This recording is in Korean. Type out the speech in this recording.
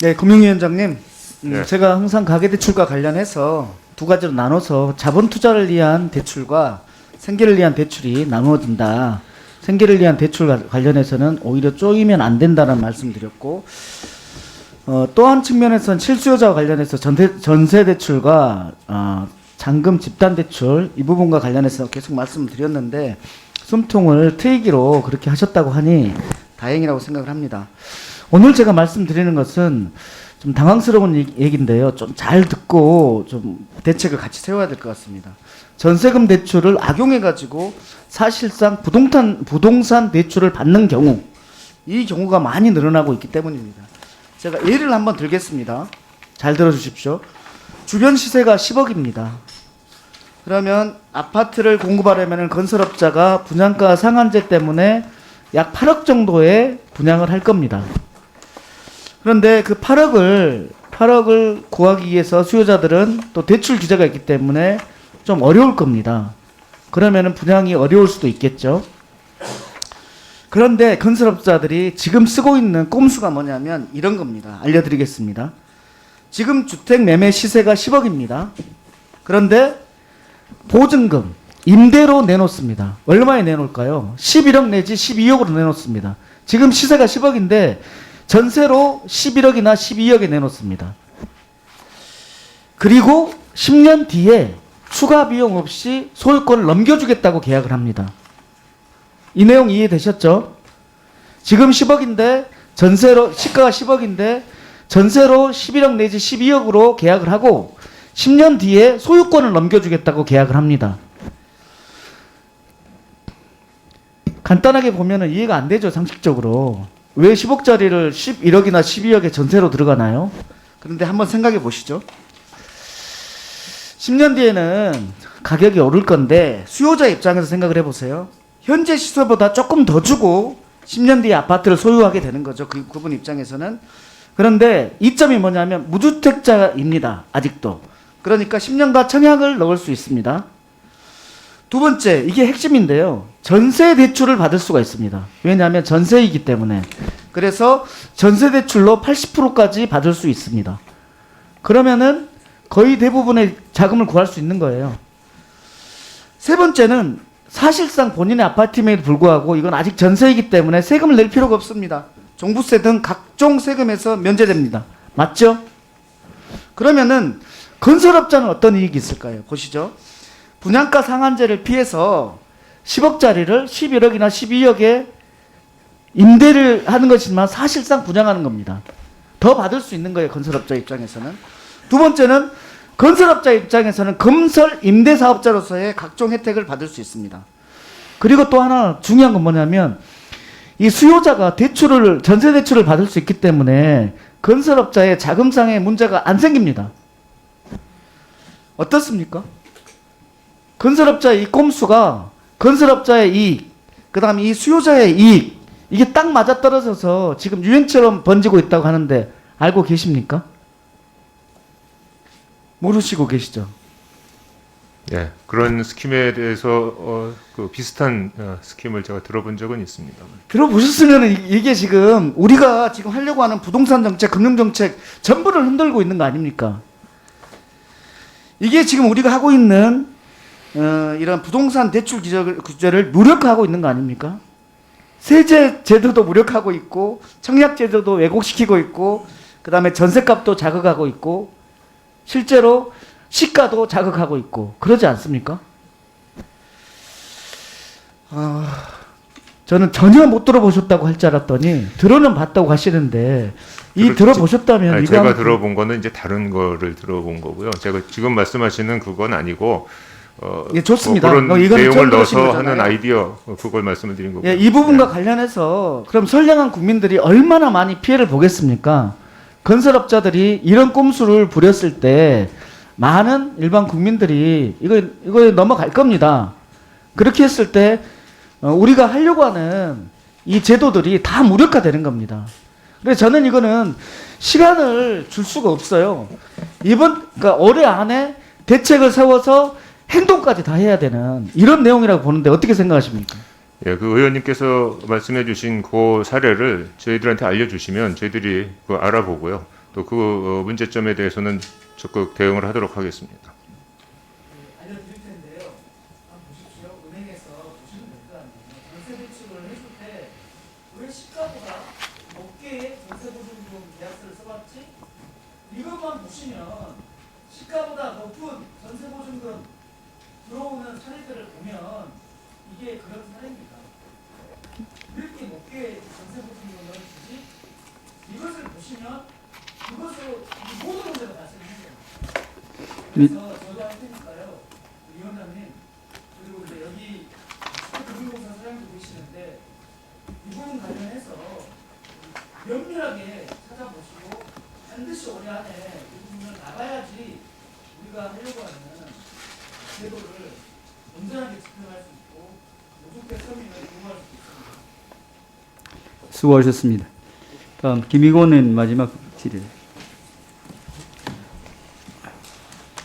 네, 금융위원장님. 음, 네. 제가 항상 가계대출과 관련해서 두 가지로 나눠서 자본 투자를 위한 대출과 생계를 위한 대출이 나누어진다. 생계를 위한 대출 과- 관련해서는 오히려 쪼이면 안 된다는 말씀드렸고, 어, 또한 측면에서는 실수요자와 관련해서 전세, 전세 대출과 어, 잔금 집단 대출 이 부분과 관련해서 계속 말씀을 드렸는데 숨통을 트이기로 그렇게 하셨다고 하니 다행이라고 생각을 합니다. 오늘 제가 말씀드리는 것은 좀 당황스러운 얘기- 얘기인데요. 좀 잘 듣고 좀 대책을 같이 세워야 될 것 같습니다. 전세금 대출을 악용해 가지고 사실상 부동산 부동산 대출을 받는 경우 이 경우가 많이 늘어나고 있기 때문입니다. 제가 예를 한번 들겠습니다. 잘 들어주십시오. 주변 시세가 10억입니다. 그러면 아파트를 공급하려면 건설업자가 분양가 상한제 때문에 약 8억 정도의 분양을 할 겁니다. 그런데 그 8억을 8억을 구하기 위해서 수요자들은 또 대출 규제가 있기 때문에 좀 어려울 겁니다. 그러면은 분양이 어려울 수도 있겠죠. 그런데 건설업자들이 지금 쓰고 있는 꼼수가 뭐냐면 이런 겁니다. 알려드리겠습니다. 지금 주택 매매 시세가 10억입니다. 그런데 보증금, 임대로 내놓습니다. 얼마에 내놓을까요? 11억 내지 12억으로 내놓습니다. 지금 시세가 10억인데 전세로 11억이나 12억에 내놓습니다. 그리고 10년 뒤에 추가 비용 없이 소유권을 넘겨주겠다고 계약을 합니다. 이 내용 이해되셨죠? 지금 10억인데 전세로 시가가 10억인데 전세로 11억 내지 12억으로 계약을 하고 10년 뒤에 소유권을 넘겨주겠다고 계약을 합니다. 간단하게 보면은 이해가 안 되죠, 상식적으로. 왜 10억짜리를 11억이나 12억에 전세로 들어가나요? 그런데 한번 생각해 보시죠. 10년 뒤에는 가격이 오를 건데 수요자 입장에서 생각을 해보세요. 현재 시세보다 조금 더 주고 10년 뒤에 아파트를 소유하게 되는 거죠. 그 그분 입장에서는. 그런데 이점이 뭐냐면 무주택자입니다. 아직도. 그러니까 10년간 청약을 넣을 수 있습니다. 두 번째, 이게 핵심인데요. 전세 대출을 받을 수가 있습니다. 왜냐하면 전세이기 때문에. 그래서 전세 대출로 80%까지 받을 수 있습니다. 그러면은 거의 대부분의 자금을 구할 수 있는 거예요. 세 번째는 사실상 본인의 아파트임에도 불구하고 이건 아직 전세이기 때문에 세금을 낼 필요가 없습니다. 종부세 등 각종 세금에서 면제됩니다. 맞죠? 그러면은 건설업자는 어떤 이익이 있을까요? 보시죠. 분양가 상한제를 피해서 10억짜리를 11억이나 12억에 임대를 하는 것이지만 사실상 분양하는 겁니다. 더 받을 수 있는 거예요. 건설업자 입장에서는. 두 번째는 건설업자 입장에서는 건설 임대 사업자로서의 각종 혜택을 받을 수 있습니다. 그리고 또 하나 중요한 건 뭐냐면 이 수요자가 대출을 전세 대출을 받을 수 있기 때문에 건설업자의 자금상의 문제가 안 생깁니다. 어떻습니까? 건설업자의 이 꼼수가 건설업자의 이익, 그다음에 이 수요자의 이익 이게 딱 맞아 떨어져서 지금 유행처럼 번지고 있다고 하는데 알고 계십니까? 모르시고 계시죠? 예, 그런 스킴에 대해서 어, 그 비슷한 어, 스킴을 제가 들어본 적은 있습니다. 들어보셨으면 이게 지금 우리가 지금 하려고 하는 부동산 정책, 금융 정책 전부를 흔들고 있는 거 아닙니까? 이게 지금 우리가 하고 있는 어, 이런 부동산 대출 규제를, 규제를 무력화하고 있는 거 아닙니까? 세제 제도도 무력화하고 있고 청약 제도도 왜곡시키고 있고 그다음에 전세값도 자극하고 있고 실제로 시가도 자극하고 있고 그러지 않습니까? 아, 저는 전혀 못 들어보셨다고 할 줄 알았더니 들어는 봤다고 하시는데 이 그렇지. 들어보셨다면 아니, 제가 들어본 거는 이제 다른 거를 들어본 거고요. 제가 지금 말씀하시는 그건 아니고 어, 예, 좋습니다. 뭐 그런 어, 이거는 내용을 넣어서 거잖아요. 하는 아이디어 어, 그걸 말씀을 드린 거고요. 예, 이 부분과 관련해서 그럼 선량한 국민들이 얼마나 많이 피해를 보겠습니까? 건설업자들이 이런 꼼수를 부렸을 때 많은 일반 국민들이 이거 이거에 넘어갈 겁니다. 그렇게 했을 때 어, 우리가 하려고 하는 이 제도들이 다 무력화되는 겁니다. 그래서 저는 이거는 시간을 줄 수가 없어요. 이번 그러니까 올해 안에 대책을 세워서 행동까지 다 해야 되는 이런 내용이라고 보는데 어떻게 생각하십니까? 예, 그 의원님께서 말씀해 주신 그 사례를 저희들한테 알려주시면 저희들이 그 알아보고요. 또또그 문제점에 대해서는 적극 대응을 하도록 하겠습니다. 네, 알려드릴 텐데요. 한번 보십시오. 은행에서 보시면 될거 아니에요. 전세 대출을 해줄 때왜 시가보다 높게 전세보증금 계약서를 써봤지? 이것만 보시면 시가보다 높은 전세보증금 들어오는 사례들을 보면 이게 그런 사례입니다. 왜 이렇게 높게 전세 보증 금을 주지? 이것을 보시면 그것으로 이 모든 문제가 발생하는 거예요. 그래서 저도 할 테니까요, 위원장님 그리고 이제 여기 금융공사 사장도 계시는데 이 부분 관련해서 면밀하게 찾아보시고 반드시 올해 안에 이 부분을 나가야지 우리가 하려고 하는 제도를 온전하게 집행할 수 있고 모두께 서민을 보호할 수 있습니다. 수고하셨습니다. 다음 김희곤은 마지막 질의.